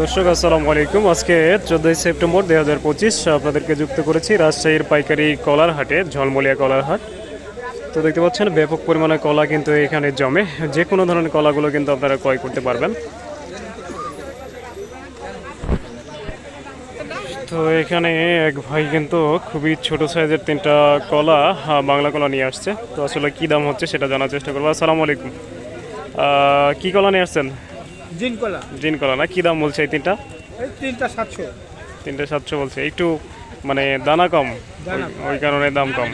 দর্শক, আসসালামু আলাইকুম। আজকে চোদ্দই সেপ্টেম্বর দু হাজার পঁচিশ, আপনাদেরকে যুক্ত করেছি রাজশাহীর পাইকারি কলার হাটে ঝলমলিয়া কলার হাট তো দেখতে পাচ্ছেন, ব্যাপক পরিমাণে কলা কিন্তু এখানে জমে। যে কোনো ধরনের কলাগুলো কিন্তু আপনারা ক্রয় করতে পারবেন। তো এখানে এক ভাই কিন্তু খুবই ছোট সাইজের তিনটা কলা বাংলা কলা নিয়ে আসছে। তো আসলে কী দাম হচ্ছে সেটা জানার চেষ্টা করব। আসসালামু আলাইকুম। কি কলা নিয়ে আসছেন? জিন কলা। জিন কলা না? কি দাম বলছে এই তিনটা? এই তিনটা সাতশো। তিনটে সাতশো বলছে। একটু মানে দানা কম। ওই- কারণে দাম কম।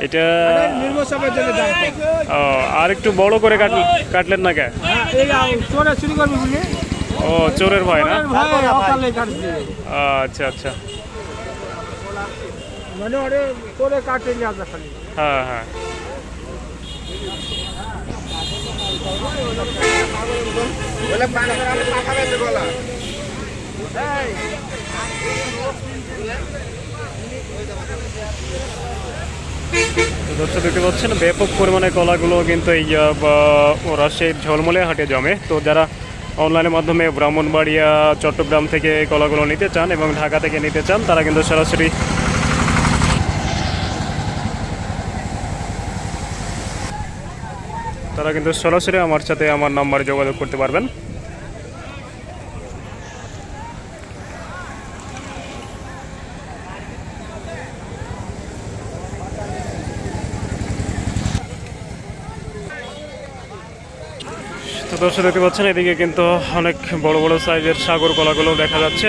এটা। ও, আর একটু বড় করে কাট কাটলেন না কে? হ্যাঁ, ও চোরের ভয় না? আচ্ছা আচ্ছা। মানে ওরে দর্শক দেখতে পাচ্ছেন ব্যাপক পরিমাণে কলাগুলো কিন্তু এই আহ, বা- ও রাজশাহীর ঝলমলে হাটে জমে। তো যারা অনলাইনের মাধ্যমে ব্রাহ্মণবাড়িয়া চট্টগ্রাম থেকে এই কলাগুলো নিতে চান এবং ঢাকা থেকে নিতে চান তারা কিন্তু সরাসরি তারা কিন্তু সরাসরি আমার সাথে আমার নাম্বারে যোগাযোগ করতে পারবেন। দর্শক দেখতে পাচ্ছেন, এদিকে কিন্তু অনেক বড় বড় সাইজের সাগর কলাগুলো দেখা যাচ্ছে।